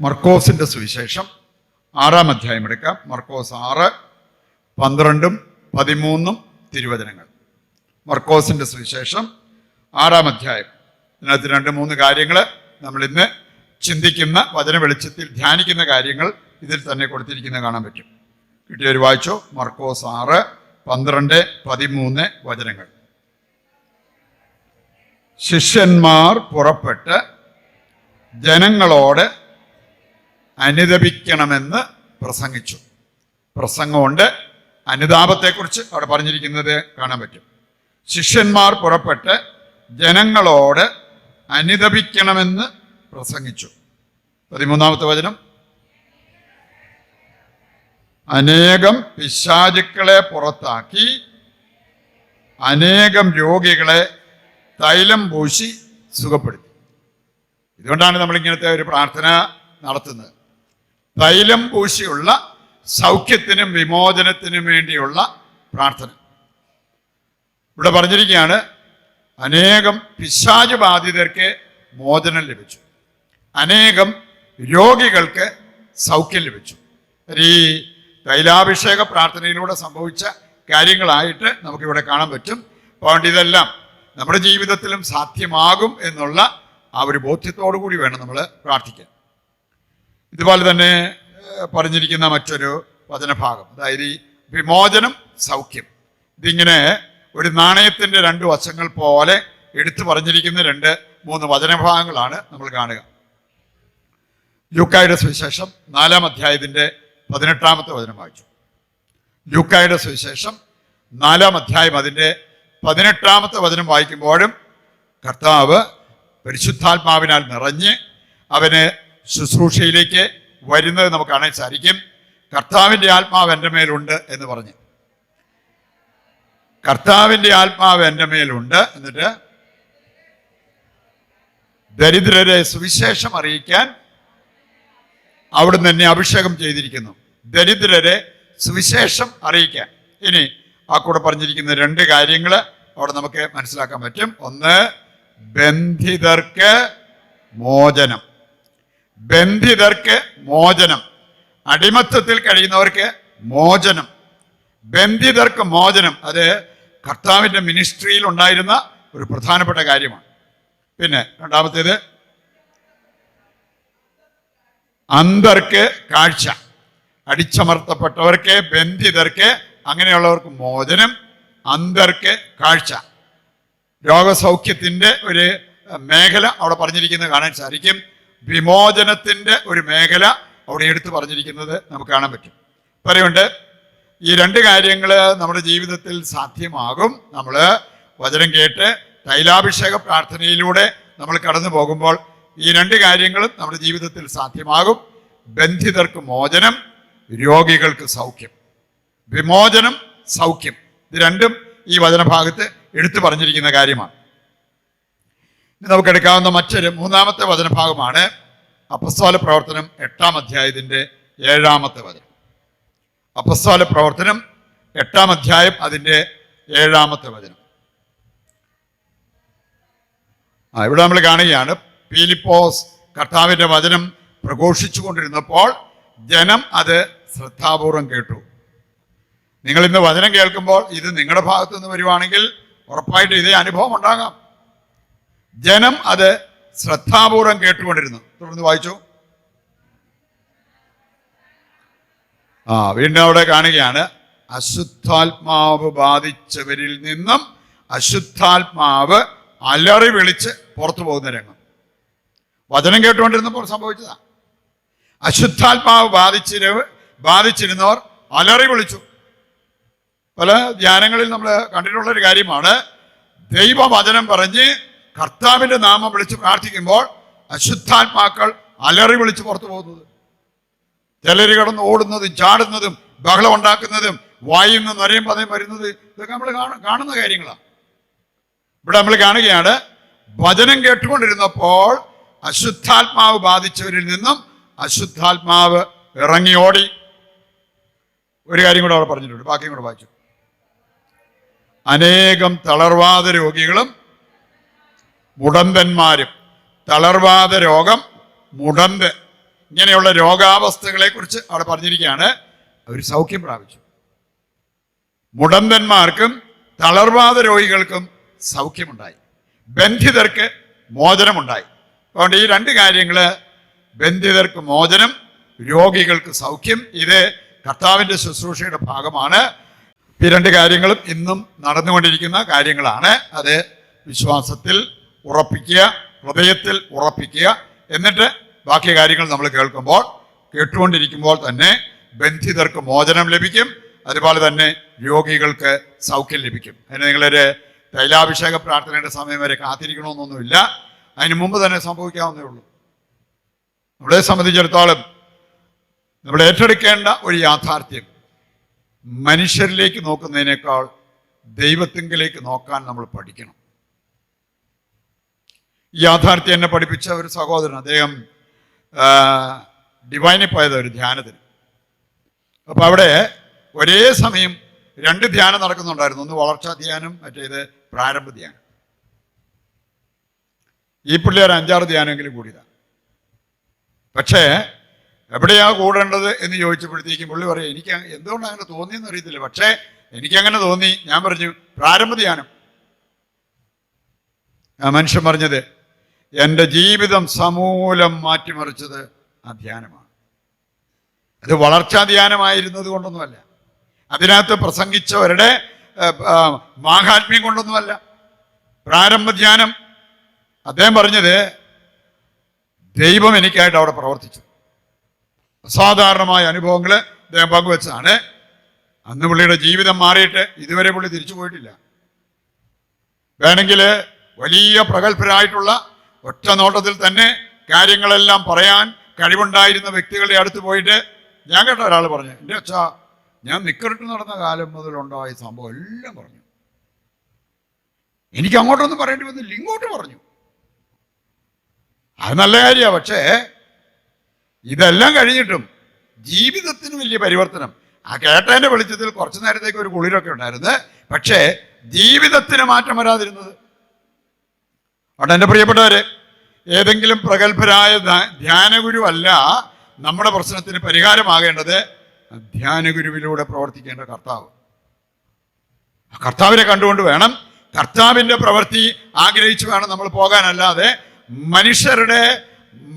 മർക്കോസിന്റെ സുവിശേഷം ആറാം അധ്യായം എടുക്കാം. മർക്കോസ് ആറ് പന്ത്രണ്ടും പതിമൂന്നും തിരുവചനങ്ങൾ. മർക്കോസിന്റെ സുവിശേഷം ആറാം അധ്യായം. ഇതിനകത്ത് രണ്ട് മൂന്ന് കാര്യങ്ങൾ നമ്മൾ ഇന്ന് ചിന്തിക്കുന്ന വചന വെളിച്ചത്തിൽ ധ്യാനിക്കുന്ന കാര്യങ്ങൾ ഇതിൽ തന്നെ കൊടുത്തിരിക്കുന്നത് കാണാൻ പറ്റും. കിട്ടിയൊരു വായിച്ചോ? മർക്കോസ് ആറ് പന്ത്രണ്ട് പതിമൂന്ന് വചനങ്ങൾ. ശിഷ്യന്മാർ പുറപ്പെട്ട് ജനങ്ങളോട് അനുദപിക്കണമെന്ന് പ്രസംഗിച്ചു. പ്രസംഗമുണ്ട്. അനുതാപത്തെക്കുറിച്ച് അവിടെ പറഞ്ഞിരിക്കുന്നത് കാണാൻ പറ്റും. ശിഷ്യന്മാർ പുറപ്പെട്ട് ജനങ്ങളോട് അനുദപിക്കണമെന്ന് പ്രസംഗിച്ചു. പതിമൂന്നാമത്തെ വചനം. അനേകം പിശാചുക്കളെ പുറത്താക്കി അനേകം രോഗികളെ തൈലം പൂശി സുഖപ്പെടുത്തി. ഇതുകൊണ്ടാണ് നമ്മൾ ഇങ്ങനത്തെ ഒരു പ്രാർത്ഥന നടത്തുന്നത്. തൈലം പൂശിയുള്ള സൗഖ്യത്തിനും വിമോചനത്തിനും വേണ്ടിയുള്ള പ്രാർത്ഥന. ഇവിടെ പറഞ്ഞിരിക്കുകയാണ് അനേകം പിശാച് ബാധിതർക്ക് മോചനം ലഭിച്ചു. അനേകം രോഗികൾക്ക് സൗഖ്യം ലഭിച്ചു. ഈ തൈലാഭിഷേക പ്രാർത്ഥനയിലൂടെ സംഭവിച്ച കാര്യങ്ങളായിട്ട് നമുക്കിവിടെ കാണാൻ പറ്റും. അതുകൊണ്ട് ഇതെല്ലാം നമ്മുടെ ജീവിതത്തിലും സാധ്യമാകും എന്നുള്ള ആ ഒരു ബോധ്യത്തോടു കൂടി വേണം നമ്മൾ പ്രാർത്ഥിക്കാൻ. ഇതുപോലെ തന്നെ പറഞ്ഞിരിക്കുന്ന മറ്റൊരു വചനഭാഗം അതായത് ഈ വിമോചനം സൗഖ്യം. ഇതിങ്ങനെ ഒരു നാണയത്തിന്റെ രണ്ട് വശങ്ങൾ പോലെ എടുത്തു പറഞ്ഞിരിക്കുന്ന രണ്ട് മൂന്ന് വചനഭാഗങ്ങളാണ് നമ്മൾ കാണുക. ലൂക്കായുടെ സുവിശേഷം നാലാം അധ്യായത്തിന്റെ പതിനെട്ടാമത്തെ വചനം വായിച്ചു. ലൂക്കായുടെ സുവിശേഷം നാലാം അധ്യായം അതിന്റെ പതിനെട്ടാമത്തെ വചനം വായിക്കുമ്പോഴും കർത്താവ് പരിശുദ്ധാത്മാവിനാൽ നിറഞ്ഞ് അവന് ശുശ്രൂഷയിലേക്ക് വരുന്നത് നമുക്ക് കാണാൻ സാധിക്കും. കർത്താവിന്റെ ആത്മാവ് എന്റെ മേലുണ്ട് എന്ന് പറഞ്ഞ്. കർത്താവിന്റെ ആത്മാവ് എന്റെ മേലുണ്ട് എന്നിട്ട് ദരിദ്രരെ സുവിശേഷം അറിയിക്കാൻ അവിടുന്ന് എന്നെ അഭിഷേകം ചെയ്തിരിക്കുന്നു. ദരിദ്രരെ സുവിശേഷം അറിയിക്കാൻ. ഇനി ആ കൂടെ പറഞ്ഞിരിക്കുന്ന രണ്ട് കാര്യങ്ങൾ അവിടെ നമുക്ക് മനസ്സിലാക്കാൻ പറ്റും. ഒന്ന് ബന്ധിതർക്ക് മോചനം. ബന്ധിതർക്ക് മോചനം. അടിമത്തത്തിൽ കഴിയുന്നവർക്ക് മോചനം. ബന്ധിതർക്ക് മോചനം അത് കർത്താവിന്റെ മിനിസ്ട്രിയിൽ ഉണ്ടായിരുന്ന ഒരു പ്രധാനപ്പെട്ട കാര്യമാണ്. പിന്നെ രണ്ടാമത്തേത് അന്തർക്ക് കാഴ്ച. അടിച്ചമർത്തപ്പെട്ടവർക്ക് ബന്ധിതർക്ക് അങ്ങനെയുള്ളവർക്ക് മോചനം അന്തർക്ക് കാഴ്ച. രോഗസൗഖ്യത്തിന്റെ ഒരു മേഖല അവിടെ പറഞ്ഞിരിക്കുന്നത് കാണാൻ സാധിക്കും. വിമോചനത്തിന്റെ ഒരു മേഖല അവിടെ എടുത്തു പറഞ്ഞിരിക്കുന്നത് നമുക്ക് കാണാൻ പറ്റും. പറയുണ്ട് ഈ രണ്ട് കാര്യങ്ങൾ നമ്മുടെ ജീവിതത്തിൽ സാധ്യമാകും. നമ്മൾ വചനം കേട്ട് തൈലാഭിഷേക പ്രാർത്ഥനയിലൂടെ നമ്മൾ കടന്നു പോകുമ്പോൾ ഈ രണ്ട് കാര്യങ്ങളും നമ്മുടെ ജീവിതത്തിൽ സാധ്യമാകും. ബന്ധിതർക്ക് മോചനം രോഗികൾക്ക് സൗഖ്യം. വിമോചനം സൗഖ്യം. ഇത് രണ്ടും ഈ വചനഭാഗത്ത് എടുത്തു പറഞ്ഞിരിക്കുന്ന കാര്യമാണ്. നമുക്ക് എടുക്കാവുന്ന മറ്റൊരു മൂന്നാമത്തെ വചനഭാഗമാണ് അപ്പസ്തോല പ്രവർത്തനം എട്ടാം അധ്യായത്തിന്റെ ഏഴാമത്തെ വചനം. അപ്പസ്തോല പ്രവർത്തനം എട്ടാം അധ്യായം അതിന്റെ ഏഴാമത്തെ വചനം. ആ ഇവിടെ നമ്മൾ കാണുകയാണ്. പീലിപ്പോസ് കർത്താവിന്റെ വചനം പ്രഘോഷിച്ചു കൊണ്ടിരുന്നപ്പോൾ ജനം അത് ശ്രദ്ധാപൂർവം കേട്ടു. നിങ്ങൾ ഇന്ന് വചനം കേൾക്കുമ്പോൾ ഇത് നിങ്ങളുടെ ഭാഗത്തു നിന്ന് വരുവാണെങ്കിൽ ഉറപ്പായിട്ട് ഇതേ അനുഭവം ഉണ്ടാകാം. ജനം അത് ശ്രദ്ധാപൂർവം കേട്ടുകൊണ്ടിരുന്നു. തുടർന്ന് വായിച്ചു. ആ വീണ്ടും അവിടെ കാണുകയാണ്. അശുദ്ധാത്മാവ് ബാധിച്ചവരിൽ നിന്നും അശുദ്ധാത്മാവ് അലറി വിളിച്ച് പുറത്തു പോകുന്ന രംഗം. വചനം കേട്ടുകൊണ്ടിരുന്നപ്പോൾ സംഭവിച്ചതാ. അശുദ്ധാത്മാവ് ബാധിച്ചിരു ബാധിച്ചിരുന്നവർ അലറി വിളിച്ചു. പല ധ്യാനങ്ങളിൽ നമ്മൾ കണ്ടിട്ടുള്ള ഒരു കാര്യമാണ്. ദൈവവചനം പറഞ്ഞ് കർത്താവിന്റെ നാമം വിളിച്ച് പ്രാർത്ഥിക്കുമ്പോൾ അശുദ്ധാത്മാക്കൾ അലറി വിളിച്ച് പുറത്തു പോകുന്നത്. തെലരി കിടന്ന് ഓടുന്നതും ചാടുന്നതും ബഹളം ഉണ്ടാക്കുന്നതും വായിൽ നിന്ന് പതയും വരുന്നത് ഇതൊക്കെ നമ്മൾ കാണുന്ന കാര്യങ്ങളാണ്. ഇവിടെ നമ്മൾ കാണുകയാണ് വചനം കേട്ടുകൊണ്ടിരുന്നപ്പോൾ അശുദ്ധാത്മാവ് ബാധിച്ചവരിൽ നിന്നും അശുദ്ധാത്മാവ് ഇറങ്ങി ഓടി. ഒരു കാര്യം കൂടെ അവിടെ പറഞ്ഞിട്ടുണ്ട് ബാക്കിയും കൂടെ വായിച്ചു. അനേകം തളർവാദ രോഗികളും മുടന്തന്മാരും തളർവാദ രോഗം മുടന്ത് ഇങ്ങനെയുള്ള രോഗാവസ്ഥകളെ കുറിച്ച് അവിടെ പറഞ്ഞിരിക്കുകയാണ്. അവർ സൗഖ്യം പ്രാപിച്ചു. മുടന്തന്മാർക്കും തളർവാദ രോഗികൾക്കും സൗഖ്യമുണ്ടായി. ബന്ധിതർക്ക് മോചനമുണ്ടായി. അതുകൊണ്ട് ഈ രണ്ട് കാര്യങ്ങൾ ബന്ധിതർക്ക് മോചനം രോഗികൾക്ക് സൗഖ്യം ഇത് കർത്താവിന്റെ ശുശ്രൂഷയുടെ ഭാഗമാണ്. ഈ രണ്ട് കാര്യങ്ങളും ഇന്നും നടന്നുകൊണ്ടിരിക്കുന്ന കാര്യങ്ങളാണ്. അത് വിശ്വാസത്തിൽ ഉറപ്പിക്കുക ഹൃദയത്തിൽ ഉറപ്പിക്കുക. എന്നിട്ട് ബാക്കി കാര്യങ്ങൾ നമ്മൾ കേൾക്കുമ്പോൾ കേട്ടുകൊണ്ടിരിക്കുമ്പോൾ തന്നെ ബന്ധിതർക്ക് മോചനം ലഭിക്കും. അതുപോലെ തന്നെ രോഗികൾക്ക് സൗഖ്യം ലഭിക്കും. അതിന് നിങ്ങളൊരു തൈലാഭിഷേക പ്രാർത്ഥനയുടെ സമയം വരെ കാത്തിരിക്കണമെന്നൊന്നുമില്ല. അതിന് മുമ്പ് തന്നെ സംഭവിക്കാവുന്നേ ഉള്ളൂ. നമ്മളെ സംബന്ധിച്ചിടത്തോളം നമ്മൾ ഏറ്റെടുക്കേണ്ട ഒരു യാഥാർത്ഥ്യം മനുഷ്യരിലേക്ക് നോക്കുന്നതിനേക്കാൾ ദൈവത്തിങ്കിലേക്ക് നോക്കാൻ നമ്മൾ പഠിക്കണം. യാഥാർത്ഥ്യം എന്നെ പഠിപ്പിച്ച ഒരു സഹോദരൻ അദ്ദേഹം ഡിവൈനെ പോയത് ഒരു ധ്യാനത്തിന്. അപ്പൊ അവിടെ ഒരേ സമയം രണ്ട് ധ്യാനം നടക്കുന്നുണ്ടായിരുന്നു. ഒന്ന് വളർച്ചാ ധ്യാനം മറ്റേത് പ്രാരംഭ ധ്യാനം. ഈ പിള്ളേർ അഞ്ചാറ് ധ്യാനമെങ്കിലും കൂടിയതാണ്. പക്ഷേ എവിടെയാ കൂടേണ്ടത് എന്ന് ചോദിച്ചപ്പോഴത്തേക്കും പുള്ളി പറയും എനിക്ക് എന്തുകൊണ്ട് അങ്ങനെ തോന്നിയെന്ന് അറിയത്തില്ല. പക്ഷേ എനിക്കങ്ങനെ തോന്നി. ഞാൻ പറഞ്ഞു പ്രാരംഭ ധ്യാനം. ആ മനുഷ്യൻ പറഞ്ഞത് എന്റെ ജീവിതം സമൂലം മാറ്റിമറിച്ചത് ആ ധ്യാനമാണ്. അത് വളർച്ചാ ധ്യാനമായിരുന്നത് കൊണ്ടൊന്നുമല്ല. അതിനകത്ത് പ്രസംഗിച്ചവരുടെ മാഹാത്മ്യം കൊണ്ടൊന്നുമല്ല. പ്രാരംഭ ധ്യാനം. അദ്ദേഹം പറഞ്ഞത് ദൈവം എനിക്കായിട്ട് അവിടെ പ്രവർത്തിച്ചു. അസാധാരണമായ അനുഭവങ്ങൾ അദ്ദേഹം പങ്കുവെച്ചതാണ്. അന്ന് പുള്ളിയുടെ ജീവിതം മാറിയിട്ട് ഇതുവരെ പുള്ളി തിരിച്ചു പോയിട്ടില്ല. വേണമെങ്കിൽ വലിയ പ്രഗത്ഭരായിട്ടുള്ള ഒറ്റ നോട്ടത്തിൽ തന്നെ കാര്യങ്ങളെല്ലാം പറയാൻ കഴിവുണ്ടായിരുന്ന വ്യക്തികളുടെ അടുത്ത് പോയിട്ട് ഞാൻ കേട്ട ഒരാൾ പറഞ്ഞു എന്റെ അച്ഛാ ഞാൻ നിക്കറിട്ട് നടന്ന കാലം മുതലുണ്ടായ സംഭവം എല്ലാം പറഞ്ഞു. എനിക്ക് അങ്ങോട്ടൊന്നും പറയേണ്ടി വന്നില്ല ഇങ്ങോട്ട് പറഞ്ഞു. അത് നല്ല കാര്യമാണ് പക്ഷേ ഇതെല്ലാം കഴിഞ്ഞിട്ടും ജീവിതത്തിന് വലിയ പരിവർത്തനം. ആ കേട്ടതിന്റെ വെളിച്ചത്തിൽ കുറച്ചു നേരത്തേക്ക് ഒരു കുളിരൊക്കെ ഉണ്ടായിരുന്നു പക്ഷേ ജീവിതത്തിന് മാറ്റം വരാതിരുന്നത് അവിടെ എന്റെ പ്രിയപ്പെട്ടവരെ ഏതെങ്കിലും പ്രഗത്ഭരായ ധ്യാനഗുരു ധ്യാനഗുരുവല്ല നമ്മുടെ പ്രശ്നത്തിന് പരിഹാരമാകേണ്ടത് ധ്യാനഗുരുവിലൂടെ പ്രവർത്തിക്കേണ്ട കർത്താവ്. കർത്താവിനെ കണ്ടുകൊണ്ട് വേണം കർത്താവിന്റെ പ്രവൃത്തി ആഗ്രഹിച്ചു വേണം നമ്മൾ പോകാനല്ലാതെ മനുഷ്യരുടെ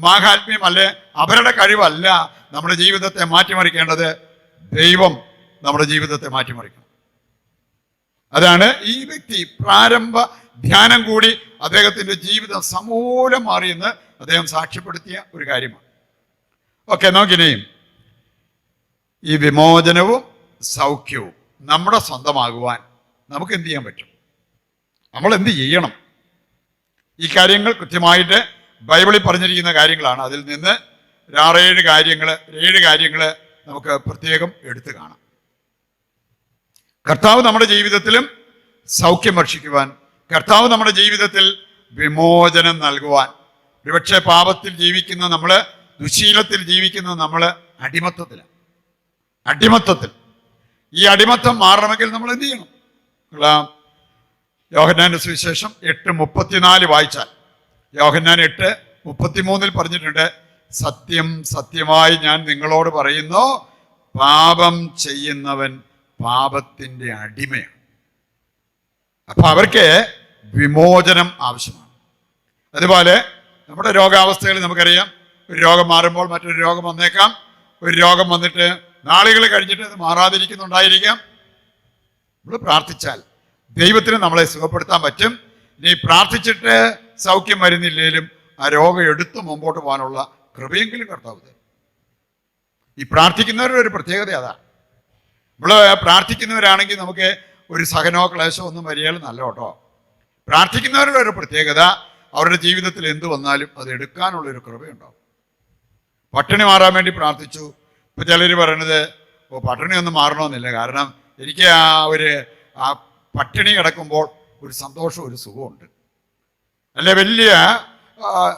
മാഹാത്മ്യം അല്ലെ അവരുടെ കഴിവല്ല നമ്മുടെ ജീവിതത്തെ മാറ്റിമറിക്കേണ്ടത് ദൈവം നമ്മുടെ ജീവിതത്തെ മാറ്റിമറിക്കണം. അതാണ് ഈ വ്യക്തി പ്രാരംഭ ധ്യാനം കൂടി അദ്ദേഹത്തിന്റെ ജീവിതം സമൂലം മാറിയെന്ന് അദ്ദേഹം സാക്ഷ്യപ്പെടുത്തിയ ഒരു കാര്യമാണ്. ഓക്കെ നോക്കിനെയും. ഈ വിമോചനവും സൗഖ്യവും നമ്മുടെ സ്വന്തമാകുവാൻ നമുക്ക് എന്ത് ചെയ്യാൻ പറ്റും? നമ്മൾ എന്ത് ചെയ്യണം? ഈ കാര്യങ്ങൾ കൃത്യമായിട്ട് ബൈബിളിൽ പറഞ്ഞിരിക്കുന്ന കാര്യങ്ങളാണ്. അതിൽ നിന്ന് ആറേഴ് കാര്യങ്ങൾ ഏഴ് കാര്യങ്ങൾ നമുക്ക് പ്രത്യേകം എടുത്തു കാണാം. കർത്താവ് നമ്മുടെ ജീവിതത്തിലും സൗഖ്യം ഭക്ഷിക്കുവാൻ കർത്താവ് നമ്മുടെ ജീവിതത്തിൽ വിമോചനം നൽകുവാൻ ഒരുപക്ഷെ പാപത്തിൽ ജീവിക്കുന്ന നമ്മൾ ദുശീലത്തിൽ ജീവിക്കുന്ന നമ്മൾ അടിമത്തത്തിലാണ് അടിമത്വത്തിൽ ഈ അടിമത്വം മാറണമെങ്കിൽ നമ്മൾ എന്ത് ചെയ്യണം? യോഹന്നാന്റെ സുവിശേഷം എട്ട് മുപ്പത്തിനാല് വായിച്ചാൽ യോഹന്നാൻ എട്ട് മുപ്പത്തിമൂന്നിൽ പറഞ്ഞിട്ടുണ്ട് സത്യം സത്യമായി ഞാൻ നിങ്ങളോട് പറയുന്നു പാപം ചെയ്യുന്നവൻ പാപത്തിന്റെ അടിമയാണ്. അപ്പൊ അവർക്ക് വിമോചനം ആവശ്യമാണ്. അതുപോലെ നമ്മുടെ രോഗാവസ്ഥകൾ നമുക്കറിയാം ഒരു രോഗം മാറുമ്പോൾ മറ്റൊരു രോഗം വന്നേക്കാം. ഒരു രോഗം വന്നിട്ട് നാളുകൾ കഴിഞ്ഞിട്ട് അത് മാറാതിരിക്കുന്നുണ്ടായിരിക്കാം. നമ്മൾ പ്രാർത്ഥിച്ചാൽ ദൈവത്തിന് നമ്മളെ സുഖപ്പെടുത്താൻ പറ്റും. ഇനി പ്രാർത്ഥിച്ചിട്ട് സൗഖ്യം വരുന്നില്ലെങ്കിലും ആ രോഗം എടുത്ത് മുമ്പോട്ട് പോകാനുള്ള കൃപയെങ്കിലും കർത്താവ് ഈ പ്രാർത്ഥിക്കുന്നവരുടെ ഒരു പ്രത്യേകത അതാണ് നമ്മൾ പ്രാർത്ഥിക്കുന്നവരാണെങ്കിൽ നമുക്ക് ഒരു സഹനോ ക്ലേശമോ ഒന്നും വരികയാൽ നല്ല കേട്ടോ പ്രാർത്ഥിക്കുന്നവരുടെ ഒരു പ്രത്യേകത അവരുടെ ജീവിതത്തിൽ എന്ത് വന്നാലും അത് എടുക്കാനുള്ള ഒരു കൃപയുണ്ടാവും. പട്ടിണി മാറാൻ വേണ്ടി പ്രാർത്ഥിച്ചു. ഇപ്പൊ ചിലർ പറയണത് ഓ പട്ടിണി ഒന്നും മാറണമെന്നില്ല. കാരണം എനിക്ക് ആ ഒരു ആ പട്ടിണി കിടക്കുമ്പോൾ ഒരു സന്തോഷം ഒരു സുഖമുണ്ട് അല്ലെ വലിയ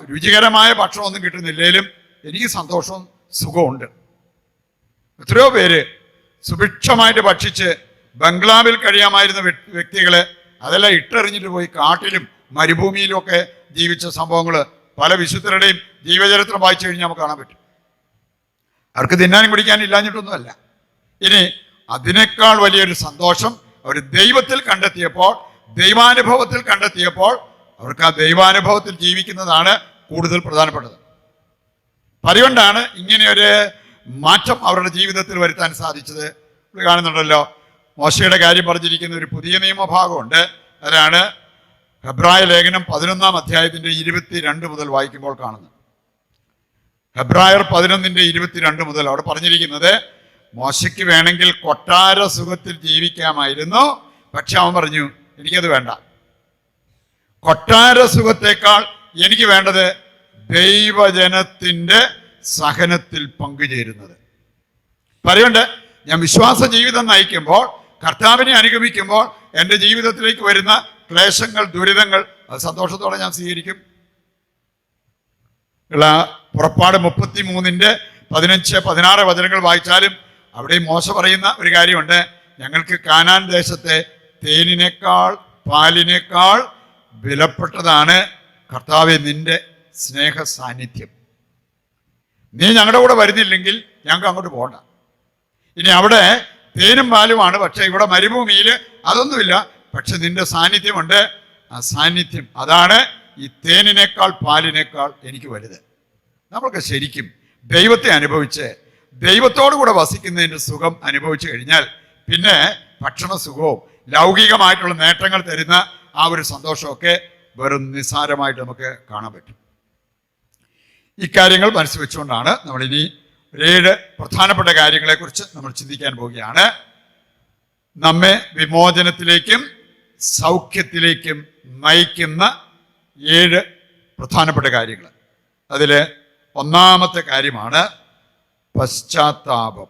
രുചികരമായ ഭക്ഷണമൊന്നും കിട്ടുന്നില്ലെങ്കിലും എനിക്ക് സന്തോഷവും സുഖമുണ്ട് എത്രയോ പേര് സുഭിക്ഷമായിട്ട് ഭക്ഷിച്ച് ബംഗ്ലാവിൽ കഴിയാമായിരുന്ന വ്യ- വ്യക്തികൾ അതെല്ലാം ഇട്ടെറിഞ്ഞിട്ട് പോയി കാട്ടിലും മരുഭൂമിയിലും ഒക്കെ ജീവിച്ച സംഭവങ്ങൾ പല വിശുദ്ധരുടെയും ജീവചരിത്രം വായിച്ചു കഴിഞ്ഞാൽ നമുക്ക് കാണാൻ പറ്റും. അവർക്ക് തിന്നാനും കുടിക്കാനും ഇല്ലാഞ്ഞിട്ടൊന്നുമല്ല. ഇനി അതിനേക്കാൾ വലിയൊരു സന്തോഷം അവർ ദൈവത്തിൽ കണ്ടെത്തിയപ്പോൾ ദൈവാനുഭവത്തിൽ കണ്ടെത്തിയപ്പോൾ അവർക്ക് ആ ദൈവാനുഭവത്തിൽ ജീവിക്കുന്നതാണ് കൂടുതൽ പ്രധാനപ്പെട്ടത്. അതുകൊണ്ടാണ് ഒരു മാറ്റം അവരുടെ ജീവിതത്തിൽ വരുത്താൻ സാധിച്ചത്. കാണുന്നുണ്ടല്ലോ മോശയുടെ കാര്യം പറഞ്ഞിരിക്കുന്ന ഒരു പുതിയ നിയമഭാഗമുണ്ട്. അതാണ് ഹെബ്രായ ലേഖനം പതിനൊന്നാം അധ്യായത്തിന്റെ ഇരുപത്തിരണ്ട് മുതൽ വായിക്കുമ്പോൾ കാണുന്നത്. ഹെബ്രായർ പതിനൊന്നിന്റെ ഇരുപത്തിരണ്ട് മുതൽ അവിടെ പറഞ്ഞിരിക്കുന്നത് മോശയ്ക്ക് വേണമെങ്കിൽ കൊട്ടാര സുഖത്തിൽ ജീവിക്കാമായിരുന്നു. പക്ഷെ അവൻ പറഞ്ഞു എനിക്കത് വേണ്ട. കൊട്ടാര സുഖത്തേക്കാൾ എനിക്ക് വേണ്ടത് ദൈവജനത്തിന്റെ സഹനത്തിൽ പങ്കുചേരുന്നത്. പറയുണ്ട് ഞാൻ വിശ്വാസ ജീവിതം നയിക്കുമ്പോൾ കർത്താവിനെ അനുഗമിക്കുമ്പോൾ എന്റെ ജീവിതത്തിലേക്ക് വരുന്ന ക്ലേശങ്ങൾ ദുരിതങ്ങൾ അത് സന്തോഷത്തോടെ ഞാൻ സ്വീകരിക്കും. ഉള്ള പുറപ്പാട് മുപ്പത്തി മൂന്നിന്റെ പതിനഞ്ച് പതിനാറ് വചനങ്ങൾ വായിച്ചാലും അവിടെ മോശ പറയുന്ന ഒരു കാര്യമുണ്ട്. ഞങ്ങൾക്ക് കാനാൻ ദേശത്തെ തേനിനേക്കാൾ പാലിനേക്കാൾ വിലപ്പെട്ടതാണ് കർത്താവെ നിന്റെ സ്നേഹ സാന്നിധ്യം നീ ഞങ്ങളുടെ കൂടെ വരുന്നില്ലെങ്കിൽ ഞങ്ങൾക്ക് അങ്ങോട്ട് പോകണ്ട ഇനി അവിടെ തേനും പാലുമാണ്. പക്ഷെ ഇവിടെ മരുഭൂമിയിൽ അതൊന്നുമില്ല. പക്ഷെ നിന്റെ സാന്നിധ്യമുണ്ട്. ആ സാന്നിധ്യം അതാണ് ഈ തേനിനേക്കാൾ പാലിനേക്കാൾ എനിക്ക് വലുത്. നമ്മൾക്ക് ശരിക്കും ദൈവത്തെ അനുഭവിച്ച് ദൈവത്തോടു കൂടെ വസിക്കുന്നതിന്റെ സുഖം അനുഭവിച്ചു കഴിഞ്ഞാൽ പിന്നെ ഭക്ഷണ സുഖവും ലൗകികമായിട്ടുള്ള നേട്ടങ്ങൾ തരുന്ന ആ ഒരു സന്തോഷമൊക്കെ വെറും നിസ്സാരമായിട്ട് നമുക്ക് കാണാൻ പറ്റും. ഇക്കാര്യങ്ങൾ മനസ്സിൽ വെച്ചുകൊണ്ടാണ് നമ്മൾ ഇനി ഏഴ് പ്രധാനപ്പെട്ട കാര്യങ്ങളെക്കുറിച്ച് നമ്മൾ ചിന്തിക്കാൻ പോവുകയാണ്. നമ്മെ വിമോചനത്തിലേക്കും സൗഖ്യത്തിലേക്കും നയിക്കുന്ന ഏഴ് പ്രധാനപ്പെട്ട കാര്യങ്ങൾ. അതിൽ ഒന്നാമത്തെ കാര്യമാണ് പശ്ചാത്താപം.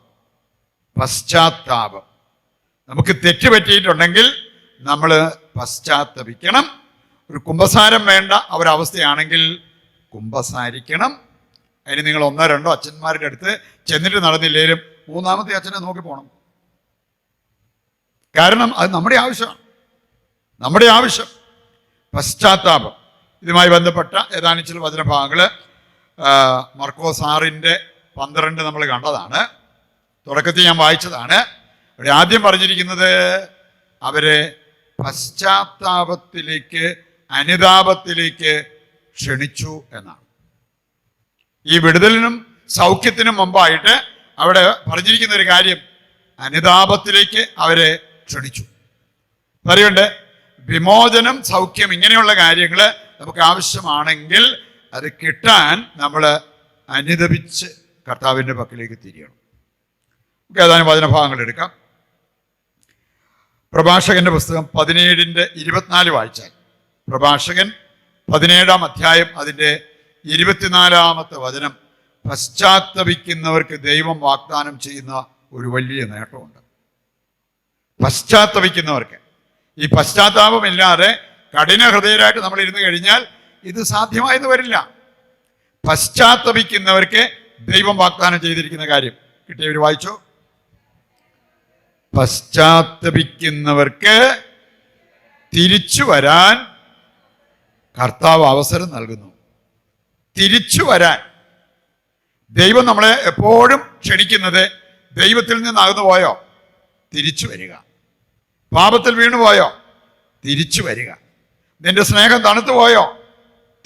പശ്ചാത്താപം. നമുക്ക് തെറ്റുപറ്റിയിട്ടുണ്ടെങ്കിൽ നമ്മൾ പശ്ചാത്തപിക്കണം. ഒരു കുംഭസാരം വേണ്ട ഒരവസ്ഥയാണെങ്കിൽ കുംഭസാരിക്കണം അതിന് നിങ്ങൾ ഒന്നോ രണ്ടോ അച്ഛന്മാരുടെ അടുത്ത് ചെന്നിട്ട് നടന്നില്ലേലും മൂന്നാമത്തെ അച്ഛനെ നോക്കി പോകണം കാരണം അത് നമ്മുടെ ആവശ്യമാണ്. നമ്മുടെ ആവശ്യം. പശ്ചാത്താപം. ഇതുമായി ബന്ധപ്പെട്ട ഏതാനും ചില വചനഭാഗങ്ങൾ മർക്കോ ആറിന്റെ പന്ത്രണ്ട് നമ്മൾ കണ്ടതാണ്. തുടക്കത്തിൽ ഞാൻ വായിച്ചതാണ്. അവിടെ ആദ്യം പറഞ്ഞിരിക്കുന്നത് അവരെ പശ്ചാത്താപത്തിലേക്ക് അനുതാപത്തിലേക്ക് ക്ഷണിച്ചു എന്നാണ്. ഈ വിടുതലിനും സൗഖ്യത്തിനും മുമ്പായിട്ട് അവിടെ പറഞ്ഞിരിക്കുന്ന ഒരു കാര്യം അനുതാപത്തിലേക്ക് അവരെ ക്ഷണിച്ചു. പറയുണ്ട് വിമോചനം സൗഖ്യം ഇങ്ങനെയുള്ള കാര്യങ്ങൾ നമുക്ക് ആവശ്യമാണെങ്കിൽ അത് കിട്ടാൻ നമ്മൾ അനുദപിച്ച് കർത്താവിന്റെ പക്കലേക്ക് തിരിയണം. നമുക്ക് ഏതാനും വചനഭാഗങ്ങൾ എടുക്കാം. പ്രഭാഷകന്റെ പുസ്തകം പതിനേഴിന്റെ ഇരുപത്തിനാല് വായിച്ചാൽ പ്രഭാഷകൻ പതിനേഴാം അധ്യായം അതിന്റെ ഇരുപത്തിനാലാമത്തെ വചനം പശ്ചാത്തപിക്കുന്നവർക്ക് ദൈവം വാഗ്ദാനം ചെയ്യുന്ന ഒരു വലിയ നേട്ടമുണ്ട്. പശ്ചാത്തപിക്കുന്നവർക്ക്. ഈ പശ്ചാത്താപമില്ലാതെ കഠിന ഹൃദയരായിട്ട് നമ്മൾ ഇരുന്ന് കഴിഞ്ഞാൽ ഇത് സാധ്യമായെന്ന് വരില്ല. പശ്ചാത്തപിക്കുന്നവർക്ക് ദൈവം വാഗ്ദാനം ചെയ്തിരിക്കുന്ന കാര്യം. കിട്ടിയവർ വായിച്ചു? പശ്ചാത്തപിക്കുന്നവർക്ക് തിരിച്ചു വരാൻ കർത്താവ് അവസരം നൽകുന്നു. തിരിച്ചു വരാൻ. ദൈവം നമ്മളെ എപ്പോഴും ക്ഷണിക്കുന്നത് ദൈവത്തിൽ നിന്നാകുന്നു പോയോ? തിരിച്ചു വരിക. പാപത്തിൽ വീണു പോയോ? തിരിച്ചു വരിക. നിന്റെ സ്നേഹം തണുത്തു പോയോ?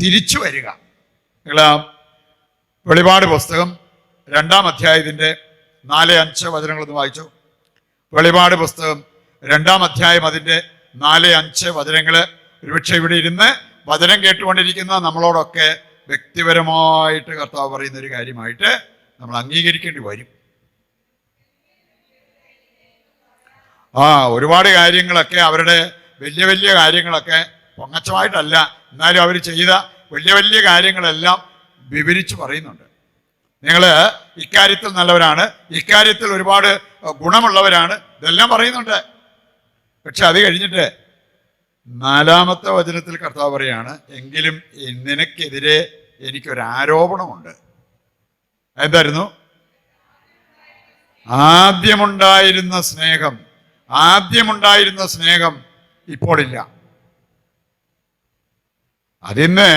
തിരിച്ചു വരിക. നിങ്ങൾ വെളിപാട് പുസ്തകം രണ്ടാം അധ്യായത്തിന്റെ നാല് അഞ്ച് വചനങ്ങളൊന്ന് വായിച്ചു? വെളിപാട് പുസ്തകം രണ്ടാം അധ്യായം അതിന്റെ നാല് അഞ്ച് വചനങ്ങൾ ഒരുപക്ഷെ ഇവിടെ ഇരുന്ന് വചനം കേട്ടുകൊണ്ടിരിക്കുന്ന നമ്മളോടൊക്കെ വ്യക്തിപരമായിട്ട് കർത്താവ് പറയുന്ന ഒരു കാര്യമായിട്ട് നമ്മൾ അംഗീകരിക്കേണ്ടി വരും. ആ ഒരുപാട് കാര്യങ്ങളൊക്കെ അവരുടെ വലിയ വലിയ കാര്യങ്ങളൊക്കെ പൊങ്ങച്ചമായിട്ടല്ല. എന്നാലും അവർ ചെയ്ത വലിയ വലിയ കാര്യങ്ങളെല്ലാം വിവരിച്ചു പറയുന്നുണ്ട്. നിങ്ങൾ ഇക്കാര്യത്തിൽ നല്ലവരാണ്. ഇക്കാര്യത്തിൽ ഒരുപാട് ഗുണമുള്ളവരാണ്. ഇതെല്ലാം പറയുന്നുണ്ട്. പക്ഷെ അത് കഴിഞ്ഞിട്ട് നാലാമത്തെ വചനത്തിൽ കർത്താവ് പറയാണ് എങ്കിലും നിനക്കെതിരെ എനിക്കൊരു ആരോപണമുണ്ട് എന്തായിരുന്നു? ആദ്യമുണ്ടായിരുന്ന സ്നേഹം ആദ്യമുണ്ടായിരുന്ന സ്നേഹം ഇപ്പോഴില്ല അതിന്ന്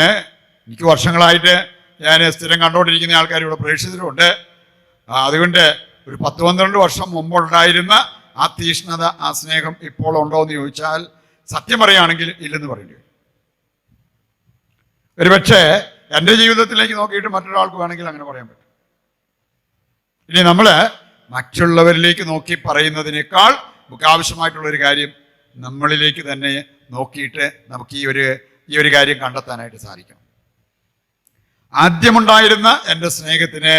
എനിക്ക് വർഷങ്ങളായിട്ട് ഞാൻ സ്ഥിരം കണ്ടുകൊണ്ടിരിക്കുന്ന ആൾക്കാർ ഇവിടെ പ്രേക്ഷിതരുണ്ട് അതുകൊണ്ട് ഒരു പത്ത് പന്ത്രണ്ട് വർഷം മുമ്പുണ്ടായിരുന്ന ആ തീഷ്ണത ആ സ്നേഹം ഇപ്പോൾ ഉണ്ടോ എന്ന് ചോദിച്ചാൽ സത്യം പറയുകയാണെങ്കിൽ ഇല്ലെന്ന് പറയേണ്ടി വരും. ഒരുപക്ഷെ എന്റെ ജീവിതത്തിലേക്ക് നോക്കിയിട്ട് മറ്റൊരാൾക്ക് വേണമെങ്കിൽ അങ്ങനെ പറയാൻ പറ്റും. ഇനി നമ്മൾ മറ്റുള്ളവരിലേക്ക് നോക്കി പറയുന്നതിനേക്കാൾ നമുക്ക് ആവശ്യമായിട്ടുള്ള ഒരു കാര്യം നമ്മളിലേക്ക് തന്നെ നോക്കിയിട്ട് നമുക്ക് ഈ ഒരു ഈ ഒരു കാര്യം കണ്ടെത്താനായിട്ട് സാധിക്കണം. ആദ്യമുണ്ടായിരുന്ന എന്റെ സ്നേഹത്തിന്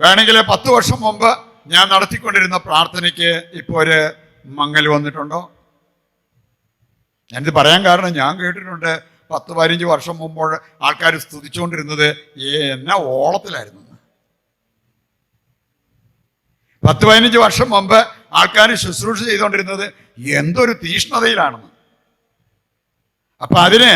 വേണമെങ്കിൽ പത്ത് വർഷം മുമ്പ് ഞാൻ നടത്തിക്കൊണ്ടിരുന്ന പ്രാർത്ഥനയ്ക്ക് ഇപ്പോൾ ഒരു മങ്ങൽ വന്നിട്ടുണ്ടോ? ഞാനിത് പറയാൻ കാരണം ഞാൻ കേട്ടിട്ടുണ്ട് പത്ത് പതിനഞ്ച് വർഷം മുമ്പോൾ ആൾക്കാർ സ്തുതിച്ചുകൊണ്ടിരുന്നത് എന്നെ ഓളത്തിലായിരുന്നു. പത്ത് പതിനഞ്ച് വർഷം മുമ്പ് ആൾക്കാർ ശുശ്രൂഷ ചെയ്തുകൊണ്ടിരുന്നത് എന്തൊരു തീഷ്ണതയിലാണെന്ന്. അപ്പൊ അതിന്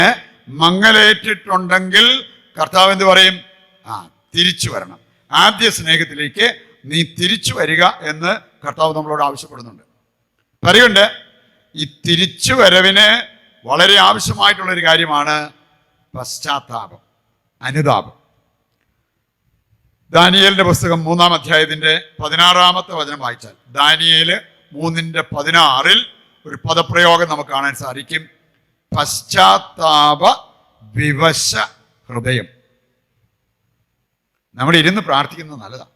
മങ്ങലേറ്റിട്ടുണ്ടെങ്കിൽ കർത്താവ് എന്ത് പറയും? ആ തിരിച്ചു വരണം. ആദ്യ സ്നേഹത്തിലേക്ക് നീ തിരിച്ചു വരിക എന്ന് കർത്താവ് നമ്മളോട് ആവശ്യപ്പെടുന്നുണ്ട്. പറയുണ്ട് ഈ തിരിച്ചു വരവിന് വളരെ ആവശ്യമായിട്ടുള്ള ഒരു കാര്യമാണ് പശ്ചാത്താപം അനുതാപം. ദാനിയേലിന്റെ പുസ്തകം മൂന്നാം അധ്യായത്തിന്റെ പതിനാറാമത്തെ വചനം വായിച്ചാൽ ദാനിയേൽ മൂന്നിന്റെ പതിനാറിൽ ഒരു പദപ്രയോഗം നമുക്ക് കാണാൻ സാധിക്കും. പശ്ചാത്താപ വിവശ ഹൃദയം. നമ്മൾ ഇരുന്ന് പ്രാർത്ഥിക്കുന്നത് നല്ലതാണ്.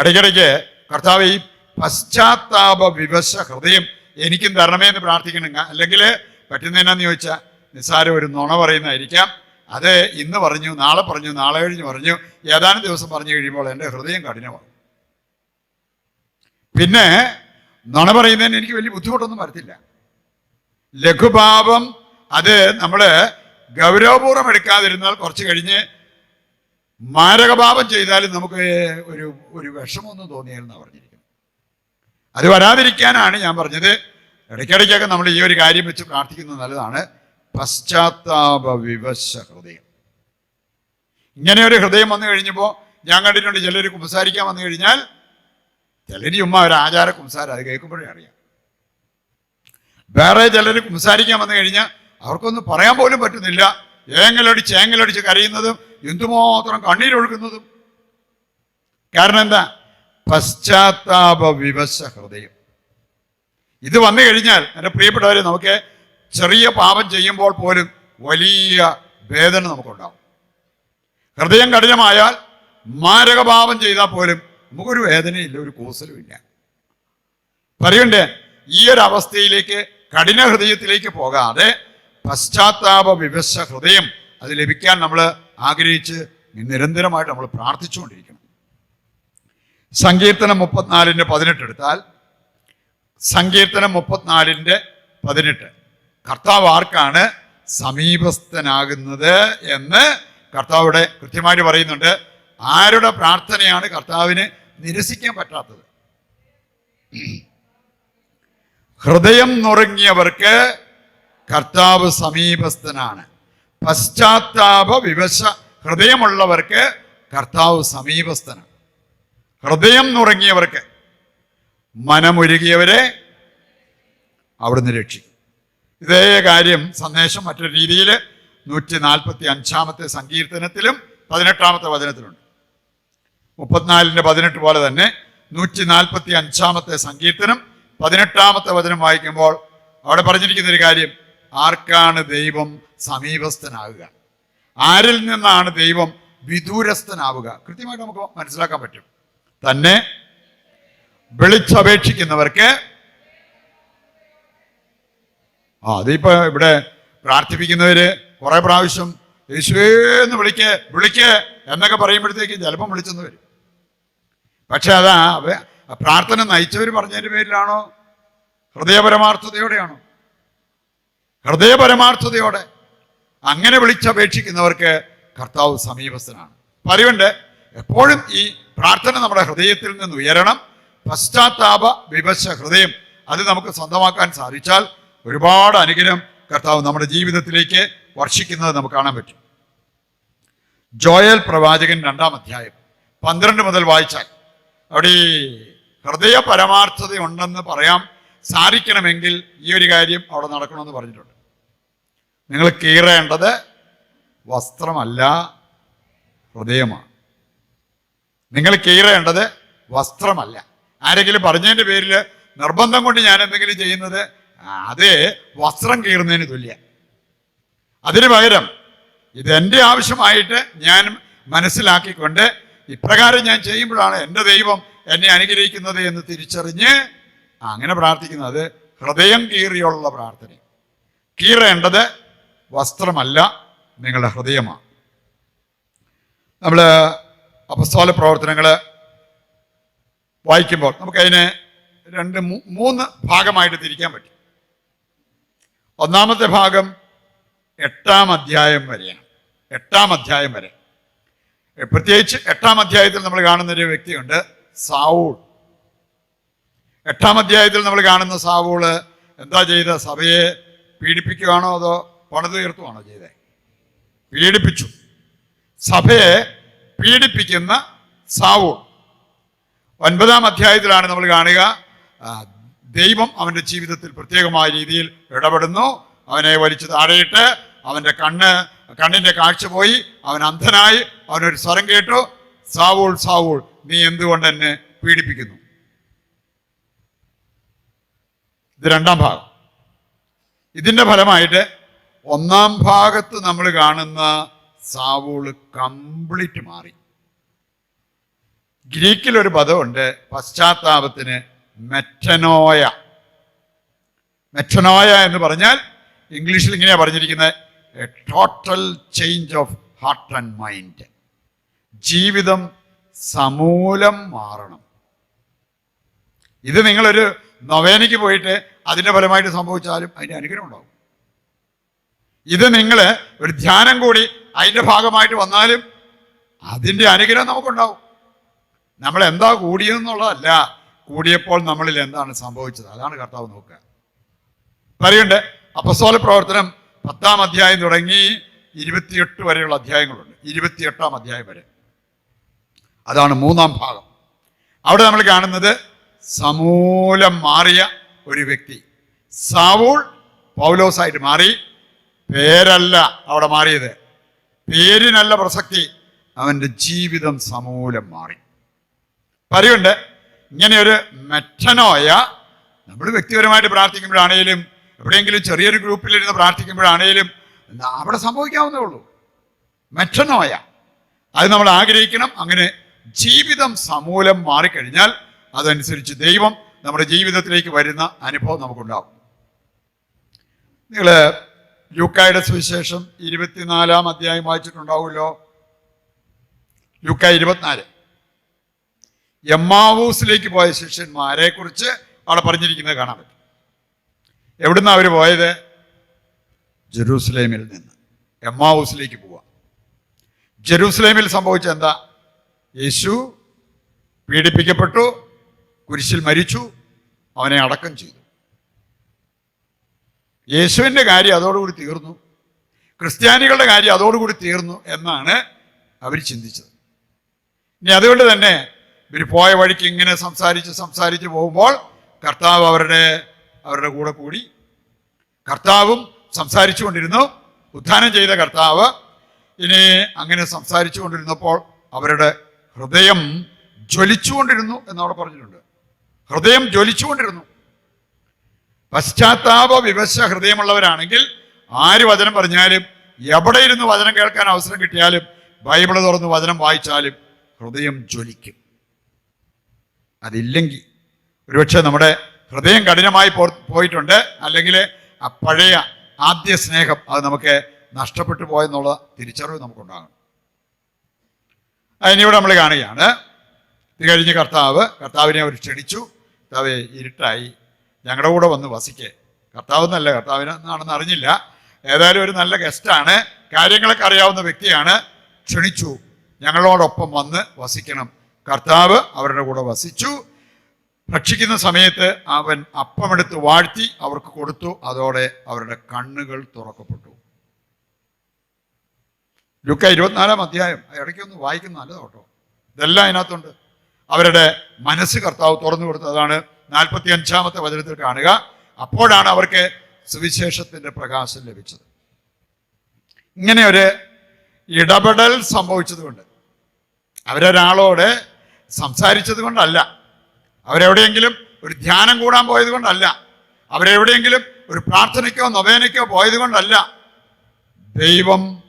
ഇടയ്ക്കിടയ്ക്ക് കർത്താവ് ഈ പശ്ചാത്താപ വിവശ ഹൃദയം എനിക്കും തരണമേ എന്ന് പ്രാർത്ഥിക്കണം. അല്ലെങ്കിൽ പറ്റുന്നതിനാന്ന് ചോദിച്ചാൽ നിസ്സാരം ഒരു നുണ പറയുന്നതായിരിക്കാം. അത് ഇന്ന് പറഞ്ഞു നാളെ പറഞ്ഞു നാളെ കഴിഞ്ഞ് പറഞ്ഞു ഏതാനും ദിവസം പറഞ്ഞു കഴിയുമ്പോൾ എന്റെ ഹൃദയം കഠിനമാകും. പിന്നെ നുണ പറയുന്നതിന് എനിക്ക് വലിയ ബുദ്ധിമുട്ടൊന്നും വരത്തില്ല. ലഘുഭാവം അത് നമ്മൾ ഗൗരവപൂർവം എടുക്കാതിരുന്നാൽ കുറച്ച് കഴിഞ്ഞ് മാരകഭാവം ചെയ്താലും നമുക്ക് ഒരു ഒരു വിഷമമൊന്നും തോന്നിയായിരുന്നു പറഞ്ഞിരിക്കുന്നത്. അത് വരാതിരിക്കാനാണ് ഞാൻ പറഞ്ഞത്. ഇടയ്ക്കിടയ്ക്കൊക്കെ നമ്മൾ ഈ ഒരു കാര്യം വെച്ച് പ്രാർത്ഥിക്കുന്നത് നല്ലതാണ്. പശ്ചാത്താപ വിവശ ഹൃദയം. ഇങ്ങനെ ഒരു ഹൃദയം വന്നു കഴിഞ്ഞപ്പോൾ ഞാൻ കണ്ടിട്ടുണ്ട് ചിലർ കുമ്പസാരിക്കാൻ വന്നു കഴിഞ്ഞാൽ ചിലർ ഉമ്മ ഒരു ആചാര കുംസാരം അത് കേൾക്കുമ്പോഴേ അറിയാം. വേറെ ചിലർ കുംസാരിക്കാൻ വന്നു കഴിഞ്ഞാൽ അവർക്കൊന്നും പറയാൻ പോലും പറ്റുന്നില്ല. ഏങ്ങലടിച്ച് ഏങ്ങലടിച്ച് കരയുന്നതും എന്തുമാത്രം കണ്ണീരൊഴുക്കുന്നതും. കാരണം എന്താ? പശ്ചാത്താപ വിവശ ഹൃദയം ഇത് വന്നു കഴിഞ്ഞാൽ എന്റെ പ്രിയപ്പെട്ടവരെ നമുക്ക് ചെറിയ പാപം ചെയ്യുമ്പോൾ പോലും വലിയ വേദന നമുക്കുണ്ടാവും. ഹൃദയം കഠിനമായാൽ മാരകപാപം ചെയ്താൽ പോലും നമുക്കൊരു വേദനയില്ല ഒരു കൂസലും ഇല്ല. പറയണ്ടേ ഈ ഒരു അവസ്ഥയിലേക്ക് കഠിന ഹൃദയത്തിലേക്ക് പോകാതെ പശ്ചാത്താപ വിവശ ഹൃദയം അത് ലഭിക്കാൻ നമ്മൾ ആഗ്രഹിച്ച് നിരന്തരമായിട്ട് നമ്മൾ പ്രാർത്ഥിച്ചുകൊണ്ടിരിക്കണം സങ്കീർത്തനം മുപ്പത്തിനാലിന്റെ പതിനെട്ട് എടുത്താൽ സങ്കീർത്തനം മുപ്പത്തിനാലിന്റെ പതിനെട്ട്. കർത്താവ് ആർക്കാണ് സമീപസ്ഥനാകുന്നത് എന്ന് കർത്താവിടെ കൃത്യമായിട്ട് പറയുന്നുണ്ട്. ആരുടെ പ്രാർത്ഥനയാണ് കർത്താവിന് നിരസിക്കാൻ പറ്റാത്തത്? ഹൃദയം നുറങ്ങിയവർക്ക് കർത്താവ് സമീപസ്ഥനാണ്. പശ്ചാത്താപ വിവശ ഹൃദയമുള്ളവർക്ക് കർത്താവ് സമീപസ്ഥനാണ്. ഹൃദയം നുറങ്ങിയവർക്ക് മനമുരുകിയവരെ അവിടുന്ന് രക്ഷിക്കും. ഇതേ കാര്യം സന്ദേശം മറ്റൊരു രീതിയിൽ നൂറ്റി നാൽപ്പത്തി അഞ്ചാമത്തെ സങ്കീർത്തനത്തിലും പതിനെട്ടാമത്തെ വചനത്തിലുണ്ട്. മുപ്പത്തിനാലിന്റെ പതിനെട്ട് പോലെ തന്നെ നൂറ്റി നാൽപ്പത്തി അഞ്ചാമത്തെ സങ്കീർത്തനം പതിനെട്ടാമത്തെ വചനം വായിക്കുമ്പോൾ അവിടെ പറഞ്ഞിരിക്കുന്ന ഒരു കാര്യം ആർക്കാണ് ദൈവം സമീപസ്ഥനാകുക? ആരിൽ നിന്നാണ് ദൈവം വിദൂരസ്ഥനാവുക? കൃത്യമായിട്ട് നമുക്ക് മനസ്സിലാക്കാൻ പറ്റും. തന്നെ വിളിച്ചപേക്ഷിക്കുന്നവർക്ക് ആ അതിപ്പോ ഇവിടെ പ്രാർത്ഥിപ്പിക്കുന്നവര് കുറെ പ്രാവശ്യം യേശുവേന്ന് വിളിക്ക് വിളിക്ക് എന്നൊക്കെ പറയുമ്പോഴത്തേക്ക് ചിലപ്പം വിളിച്ചെന്ന് വരും. പക്ഷെ അതാ പ്രാർത്ഥന നയിച്ചവർ പറഞ്ഞതിന്റെ പേരിലാണോ? ഹൃദയപരമാർത്ഥതയോടെയാണോ? ഹൃദയപരമാർത്ഥതയോടെ അങ്ങനെ വിളിച്ചപേക്ഷിക്കുന്നവർക്ക് കർത്താവ് സമീപസ്ഥനാണ്. പറയുണ്ട് എപ്പോഴും ഈ പ്രാർത്ഥന നമ്മുടെ ഹൃദയത്തിൽ നിന്ന് ഉയരണം പശ്ചാത്താപ വിവശ ഹൃദയം അത് നമുക്ക് സ്വന്തമാക്കാൻ സാധിച്ചാൽ ഒരുപാട് അനുഗ്രഹം കർത്താവ് നമ്മുടെ ജീവിതത്തിലേക്ക് വർഷിക്കുന്നത് നമുക്ക് കാണാൻ പറ്റും. ജോയൽ പ്രവാചകൻ രണ്ടാം അധ്യായം പന്ത്രണ്ട് മുതൽ വായിച്ചാൽ അവിടെ ഈ ഹൃദയ പരമാർത്ഥത ഉണ്ടെന്ന് പറയാം സാധിക്കണമെങ്കിൽ ഈ ഒരു കാര്യം അവിടെ നടക്കണമെന്ന് പറഞ്ഞിട്ടുണ്ട്. നിങ്ങൾ കീറേണ്ടത് വസ്ത്രമല്ല ഹൃദയമാണ്. നിങ്ങൾ കീറേണ്ടത് വസ്ത്രമല്ല. ആരെങ്കിലും പറഞ്ഞതിന്റെ പേരിൽ നിർബന്ധം കൊണ്ട് ഞാൻ എന്തെങ്കിലും ചെയ്യുന്നത് അത് വസ്ത്രം കീറുന്നതിന് തുല്യ. അതിനു പകരം ഇതെന്റെ ആവശ്യമായിട്ട് ഞാൻ മനസ്സിലാക്കിക്കൊണ്ട് ഇപ്രകാരം ഞാൻ ചെയ്യുമ്പോഴാണ് എന്റെ ദൈവം എന്നെ അനുഗ്രഹിക്കുന്നത് എന്ന് തിരിച്ചറിഞ്ഞ് അങ്ങനെ പ്രാർത്ഥിക്കുന്നത്. ഹൃദയം കീറിയുള്ള പ്രാർത്ഥന. കീറേണ്ടത് വസ്ത്രമല്ല നിങ്ങളുടെ ഹൃദയമാണ്. നമ്മൾ അപസ്തോല പ്രവർത്തനങ്ങൾ വായിക്കുമ്പോൾ നമുക്കതിനെ രണ്ട് മൂന്ന് ഭാഗമായിട്ട് തിരിക്കാൻ പറ്റും. ഒന്നാമത്തെ ഭാഗം എട്ടാം അധ്യായം വരെയാണ്. എട്ടാം അധ്യായം വരെ. പ്രത്യേകിച്ച് എട്ടാം അധ്യായത്തിൽ നമ്മൾ കാണുന്ന ഒരു വ്യക്തിയുണ്ട് സാവൂൾ. എട്ടാം അധ്യായത്തിൽ നമ്മൾ കാണുന്ന സാവൂൾ എന്താ ചെയ്ത? സഭയെ പീഡിപ്പിക്കുകയാണോ അതോ പണിതുയർത്തുവാണോ ചെയ്തത് പീഡിപ്പിച്ചു. സഭയെ പീഡിപ്പിക്കുന്ന സാവൂൾ ഒൻപതാം അധ്യായത്തിലാണ് നമ്മൾ കാണുക ദൈവം അവന്റെ ജീവിതത്തിൽ പ്രത്യേകമായ രീതിയിൽ ഇടപെടുന്നു. അവനെ വലിച്ചു താഴെയിട്ട് അവന്റെ കണ്ണ് കണ്ണിന്റെ കാഴ്ച പോയി. അവൻ അന്ധനായി. അവനൊരു സ്വരം കേട്ടു സാവൂൾ സാവൂൾ നീ എന്തുകൊണ്ട് എന്നെ പീഡിപ്പിക്കുന്നു? ഇത് രണ്ടാം ഭാഗം. ഇതിന്റെ ഫലമായിട്ട് ഒന്നാം ഭാഗത്ത് നമ്മൾ കാണുന്ന സാവൂൾ കംപ്ലീറ്റ് മാറി. ഗ്രീക്കിൽ ഒരു പദമുണ്ട് പശ്ചാത്താപത്തിന് മെറ്റനോയ. മെറ്റനോയ എന്ന് പറഞ്ഞാൽ ഇംഗ്ലീഷിൽ ഇങ്ങനെയാണ് പറഞ്ഞിരിക്കുന്നത് total change of heart and mind ജീവിതം സമൂലം മാറണം. ഇത് നിങ്ങളൊരു നൊവേനയ്ക്ക് പോയിട്ട് അതിന്റെ ഫലമായിട്ട് സംഭവിച്ചാലും അതിന്റെ അനുഗ്രഹം ഉണ്ടാവും. ഇത് നിങ്ങൾ ഒരു ധ്യാനം കൂടി അതിന്റെ ഭാഗമായിട്ട് വന്നാലും അതിന്റെ അനുഗ്രഹം നമുക്കുണ്ടാവും. നമ്മൾ എന്താ കൂടിയതെന്നുള്ളതല്ല കൂടിയപ്പോൾ നമ്മളിൽ എന്താണ് സംഭവിച്ചത്? അതാണ് കർത്താവ് നോക്കുക. പറയുണ്ട് അപ്പസ്തോല പ്രവർത്തനം പത്താം അധ്യായം തുടങ്ങി ഇരുപത്തിയെട്ട് വരെയുള്ള അധ്യായങ്ങളുണ്ട്. ഇരുപത്തിയെട്ടാം അധ്യായം വരെ. അതാണ് മൂന്നാം ഭാഗം. അവിടെ നമ്മൾ കാണുന്നത് സമൂലം മാറിയ ഒരു വ്യക്തി. സാവൂൾ പൗലോസായിട്ട് മാറി പേരല്ല അവിടെ മാറിയത്. പേരിനല്ല പ്രസക്തി. അവന്റെ ജീവിതം സമൂലം മാറി. പറയുണ്ട് ഇങ്ങനെ ഒരു മെറ്റനോയ നമ്മൾ വ്യക്തിപരമായിട്ട് പ്രാർത്ഥിക്കുമ്പോഴാണേലും എവിടെയെങ്കിലും ചെറിയൊരു ഗ്രൂപ്പിലിരുന്ന് പ്രാർത്ഥിക്കുമ്പോഴാണേലും അവിടെ സംഭവിക്കാവുന്നേ ഉള്ളൂ. മെറ്റനോയ. അത് നമ്മൾ ആഗ്രഹിക്കണം അങ്ങനെ ജീവിതം സമൂലം മാറിക്കഴിഞ്ഞാൽ അതനുസരിച്ച് ദൈവം നമ്മുടെ ജീവിതത്തിലേക്ക് വരുന്ന അനുഭവം നമുക്കുണ്ടാവും. നിങ്ങൾ ലൂക്കായുടെ സുവിശേഷം ഇരുപത്തിനാലാം അധ്യായം വായിച്ചിട്ടുണ്ടാവുമല്ലോ. ലൂക്ക ഇരുപത്തിനാല്. എമ്മാവൂസിലേക്ക് പോയ ശിഷ്യന്മാരെ കുറിച്ച് അവിടെ പറഞ്ഞിരിക്കുന്നത് കാണാൻ പറ്റും. എവിടുന്ന അവർ പോയത്? ജെറൂസലേമിൽ നിന്ന്. എമ്മാവൂസിലേക്ക് പോവാ ജെറൂസലേമിൽ സംഭവിച്ച എന്താ? യേശു പീഡിപ്പിക്കപ്പെട്ടു കുരിശിൽ മരിച്ചു അവനെ അടക്കം ചെയ്തു. യേശുവിന്റെ കാര്യം അതോടുകൂടി തീർന്നു. ക്രിസ്ത്യാനികളുടെ കാര്യം അതോടുകൂടി തീർന്നു എന്നാണ് അവർ ചിന്തിച്ചത്. ഇനി അതുകൊണ്ട് തന്നെ ഇവർ പോയ വഴിക്ക് ഇങ്ങനെ സംസാരിച്ച് സംസാരിച്ച് പോകുമ്പോൾ കർത്താവ് അവരുടെ അവരുടെ കൂടെ കൂടി കർത്താവും സംസാരിച്ചു കൊണ്ടിരുന്നു. ഉദ്ധാനം ചെയ്ത കർത്താവ് ഇനി അങ്ങനെ സംസാരിച്ചു കൊണ്ടിരുന്നപ്പോൾ അവരുടെ ഹൃദയം ജ്വലിച്ചുകൊണ്ടിരുന്നു എന്നവിടെ പറഞ്ഞിട്ടുണ്ട്. ഹൃദയം ജ്വലിച്ചുകൊണ്ടിരുന്നു പശ്ചാത്താപ വിവശ ഹൃദയമുള്ളവരാണെങ്കിൽ ആര് വചനം പറഞ്ഞാലും എവിടെ ഇരുന്ന് വചനം കേൾക്കാൻ അവസരം കിട്ടിയാലും ബൈബിൾ തുറന്ന് വചനം വായിച്ചാലും ഹൃദയം ജ്വലിക്കും. അതില്ലെങ്കിൽ ഒരുപക്ഷെ നമ്മുടെ ഹൃദയം കഠിനമായി പോയിട്ടുണ്ട് അല്ലെങ്കിൽ ആ പഴയ ആദ്യ സ്നേഹം അത് നമുക്ക് നഷ്ടപ്പെട്ടു പോയെന്നുള്ള തിരിച്ചറിവ് നമുക്കുണ്ടാകണം. അതിനിവിടെ നമ്മൾ കാണുകയാണ്. ഇത് കഴിഞ്ഞ് കർത്താവ് കർത്താവിനെ അവർ ക്ഷണിച്ചു. കർത്താവ് ഇരുട്ടായി. ഞങ്ങളുടെ കൂടെ വന്ന് വസിക്കേ. കർത്താവ് എന്നല്ല കർത്താവിനാണെന്ന് അറിഞ്ഞില്ല. ഏതായാലും ഒരു നല്ല ഗസ്റ്റാണ്. കാര്യങ്ങളൊക്കെ അറിയാവുന്ന വ്യക്തിയാണ്. ക്ഷണിച്ചു. ഞങ്ങളോടൊപ്പം വന്ന് വസിക്കണം. കർത്താവ് അവരുടെ കൂടെ വസിച്ചു. ഭക്ഷിക്കുന്ന സമയത്ത് അവൻ അപ്പമെടുത്ത് വാഴ്ത്തി അവർക്ക് കൊടുത്തു. അതോടെ അവരുടെ കണ്ണുകൾ തുറക്കപ്പെട്ടു. ലുക്ക ഇരുപത്തിനാലാം അധ്യായം. ഇടയ്ക്കൊന്ന് വായിക്കുന്ന നല്ലതോട്ടോ ഇതെല്ലാം അതിനകത്തുണ്ട്. അവരുടെ മനസ്സ് കർത്താവ് തുറന്നു കൊടുത്തതാണ്. നാൽപ്പത്തി അഞ്ചാമത്തെ വചനത്തിൽ കാണുക അപ്പോഴാണ് അവർക്ക് സുവിശേഷത്തിന്റെ പ്രകാശം ലഭിച്ചത്. ഇങ്ങനെ ഒരു ഇടപെടൽ സംഭവിച്ചതുകൊണ്ട് അവരൊരാളോട് സംസാരിച്ചത് കൊണ്ടല്ല അവരെവിടെയെങ്കിലും ഒരു ധ്യാനം കൂടാൻ പോയത് കൊണ്ടല്ല അവരെവിടെയെങ്കിലും ഒരു പ്രാർത്ഥനയ്ക്കോ നൊവേനയ്ക്കോ പോയത് കൊണ്ടല്ല ദൈവം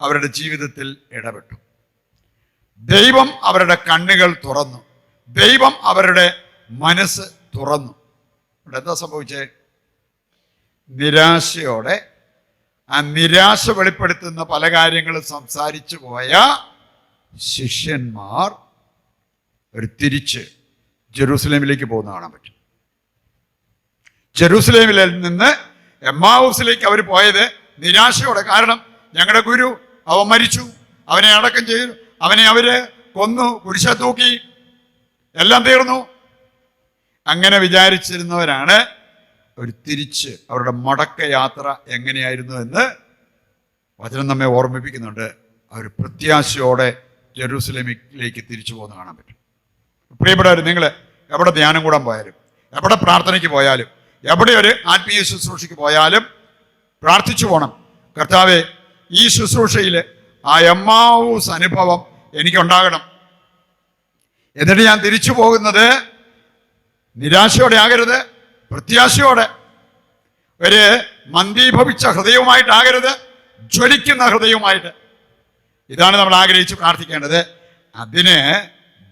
അവരുടെ ജീവിതത്തിൽ ഇടപെട്ടു. ദൈവം അവരുടെ കണ്ണുകൾ തുറന്നു. ദൈവം അവരുടെ മനസ്സ് തുറന്നു. ഇവിടെ എന്താ സംഭവിച്ചേ? നിരാശയോടെ ആ നിരാശ വെളിപ്പെടുത്തുന്ന പല കാര്യങ്ങളും സംസാരിച്ചു പോയ ശിഷ്യന്മാർ ഒരു തിരിച്ച് ജെറൂസലേമിലേക്ക് പോകുന്ന കാണാൻ പറ്റും. ജെറൂസലേമിൽ നിന്ന് എമ്മാവൂസിലേക്ക് അവർ പോയത് നിരാശയോടെ. കാരണം ഞങ്ങളുടെ ഗുരു അവൻ മരിച്ചു അവനെ അടക്കം ചെയ്തു അവനെ അവർ കൊന്നു കുരിശ തൂക്കി എല്ലാം തീർന്നു. അങ്ങനെ വിചാരിച്ചിരുന്നവരാണ് ഒരു തിരിച്ച് അവരുടെ മടക്ക യാത്ര എങ്ങനെയായിരുന്നു എന്ന് വചനം നമ്മെ ഓർമ്മിപ്പിക്കുന്നുണ്ട്. അവർ പ്രത്യാശയോടെ ജെറൂസലേമിലേക്ക് തിരിച്ചു പോകുന്ന കാണാൻ പറ്റും. പ്രിയപ്പെട്ടവർ നിങ്ങൾ എവിടെ ധ്യാനം കൂടാൻ പോയാലും എവിടെ പ്രാർത്ഥനയ്ക്ക് പോയാലും എവിടെ ഒരു ആത്മീയ ശുശ്രൂഷയ്ക്ക് പോയാലും പ്രാർത്ഥിച്ചു പോകണം കർത്താവെ ഈ ശുശ്രൂഷയിൽ ആ എമ്മാവൂസ് അനുഭവം എനിക്കുണ്ടാകണം. എന്നിട്ട് ഞാൻ തിരിച്ചു പോകുന്നത് നിരാശയോടെ ആകരുത് പ്രത്യാശയോടെ. ഒരു മന്ദീഭവിച്ച ഹൃദയവുമായിട്ടാകരുത് ജ്വലിക്കുന്ന ഹൃദയവുമായിട്ട്. ഇതാണ് നമ്മൾ ആഗ്രഹിച്ച് പ്രാർത്ഥിക്കേണ്ടത്. അതിന്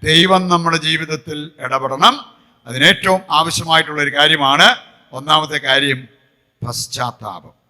ദൈവം നമ്മുടെ ജീവിതത്തിൽ ഇടപെടണം. അതിനേറ്റവും ആവശ്യമായിട്ടുള്ള ഒരു കാര്യമാണ് ഒന്നാമത്തെ കാര്യം പശ്ചാത്താപം.